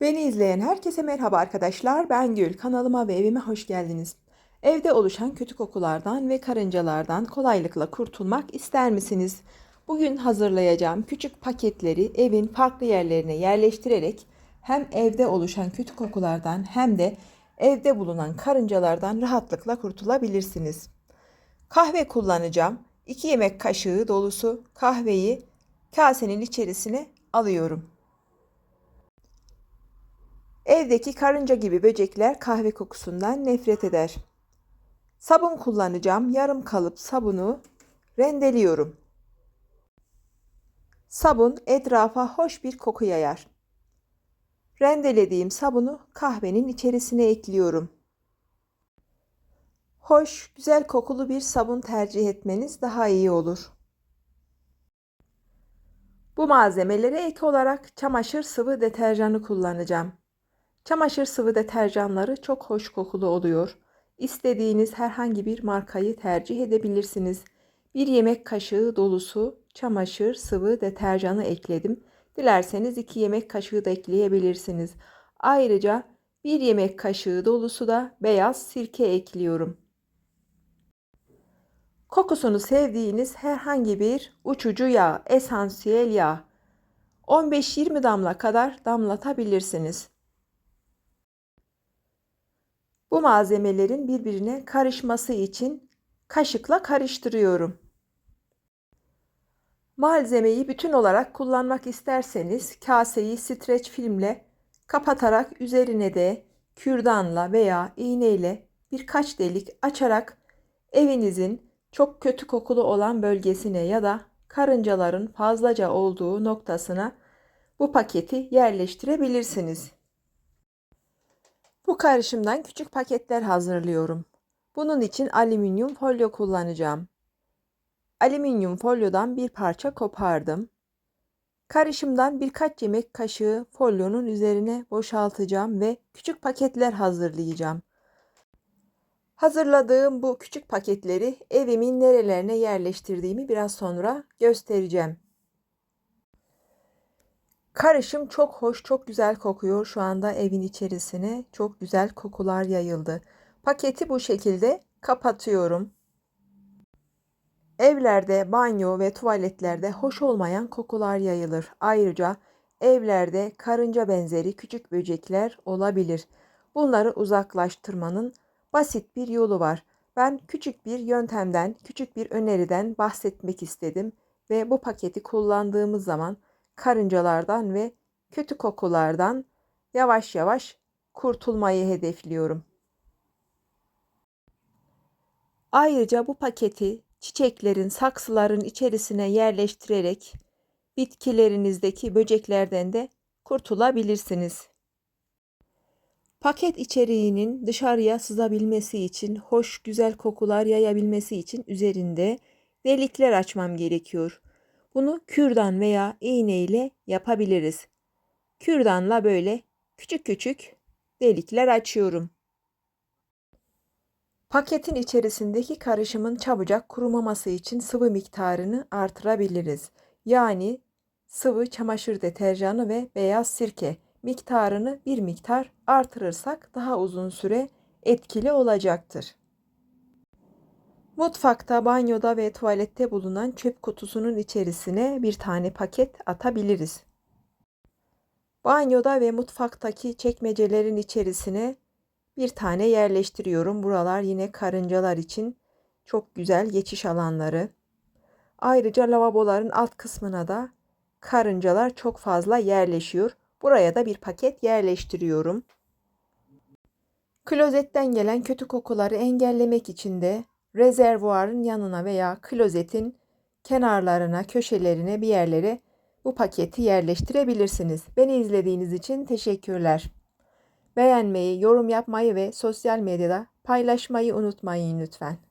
Beni izleyen herkese merhaba arkadaşlar. Ben Gül. Kanalıma ve evime hoş geldiniz. Evde oluşan kötü kokulardan ve karıncalardan kolaylıkla kurtulmak ister misiniz? Bugün hazırlayacağım küçük paketleri evin farklı yerlerine yerleştirerek hem evde oluşan kötü kokulardan hem de evde bulunan karıncalardan rahatlıkla kurtulabilirsiniz. Kahve kullanacağım. 2 yemek kaşığı dolusu kahveyi kasenin içerisine alıyorum. Evdeki karınca gibi böcekler kahve kokusundan nefret eder. Sabun kullanacağım. Yarım kalıp sabunu rendeliyorum. Sabun etrafa hoş bir koku yayar. Rendelediğim sabunu kahvenin içerisine ekliyorum. Hoş, güzel kokulu bir sabun tercih etmeniz daha iyi olur. Bu malzemelere ek olarak çamaşır sıvı deterjanı kullanacağım. Çamaşır sıvı deterjanları çok hoş kokulu oluyor. İstediğiniz herhangi bir markayı tercih edebilirsiniz. Bir yemek kaşığı dolusu çamaşır sıvı deterjanı ekledim. Dilerseniz 2 yemek kaşığı da ekleyebilirsiniz. Ayrıca bir yemek kaşığı dolusu da beyaz sirke ekliyorum. Kokusunu sevdiğiniz herhangi bir uçucu yağ, esansiyel yağ 15-20 damla kadar damlatabilirsiniz. Bu malzemelerin birbirine karışması için kaşıkla karıştırıyorum. Malzemeyi bütün olarak kullanmak isterseniz kaseyi streç filmle kapatarak üzerine de kürdanla veya iğneyle birkaç delik açarak evinizin çok kötü kokulu olan bölgesine ya da karıncaların fazlaca olduğu noktasına bu paketi yerleştirebilirsiniz. Bu karışımdan küçük paketler hazırlıyorum. Bunun için alüminyum folyo kullanacağım. Alüminyum folyodan bir parça kopardım. Karışımdan birkaç yemek kaşığı folyonun üzerine boşaltacağım ve küçük paketler hazırlayacağım. Hazırladığım bu küçük paketleri evimin nerelerine yerleştirdiğimi biraz sonra göstereceğim. Karışım çok hoş, çok güzel kokuyor. Şu anda evin içerisine çok güzel kokular yayıldı. Paketi bu şekilde kapatıyorum. Evlerde, banyo ve tuvaletlerde hoş olmayan kokular yayılır. Ayrıca evlerde karınca benzeri küçük böcekler olabilir. Bunları uzaklaştırmanın basit bir yolu var. Ben küçük bir yöntemden, küçük bir öneriden bahsetmek istedim ve bu paketi kullandığımız zaman karıncalardan ve kötü kokulardan yavaş yavaş kurtulmayı hedefliyorum. Ayrıca bu paketi çiçeklerin, saksıların içerisine yerleştirerek bitkilerinizdeki böceklerden de kurtulabilirsiniz. Paket içeriğinin dışarıya sızabilmesi için, hoş güzel kokular yayabilmesi için üzerinde delikler açmam gerekiyor. Bunu kürdan veya iğne ile yapabiliriz. Kürdanla böyle küçük küçük delikler açıyorum. Paketin içerisindeki karışımın çabucak kurumaması için sıvı miktarını artırabiliriz. Yani sıvı çamaşır deterjanı ve beyaz sirke miktarını bir miktar artırırsak daha uzun süre etkili olacaktır. Mutfakta, banyoda ve tuvalette bulunan çöp kutusunun içerisine bir tane paket atabiliriz. Banyoda ve mutfaktaki çekmecelerin içerisine bir tane yerleştiriyorum. Buralar yine karıncalar için çok güzel geçiş alanları. Ayrıca lavaboların alt kısmına da karıncalar çok fazla yerleşiyor. Buraya da bir paket yerleştiriyorum. Klozetten gelen kötü kokuları engellemek için de rezervuarın yanına veya klozetin kenarlarına, köşelerine bir yerlere bu paketi yerleştirebilirsiniz. Beni izlediğiniz için teşekkürler. Beğenmeyi, yorum yapmayı ve sosyal medyada paylaşmayı unutmayın lütfen.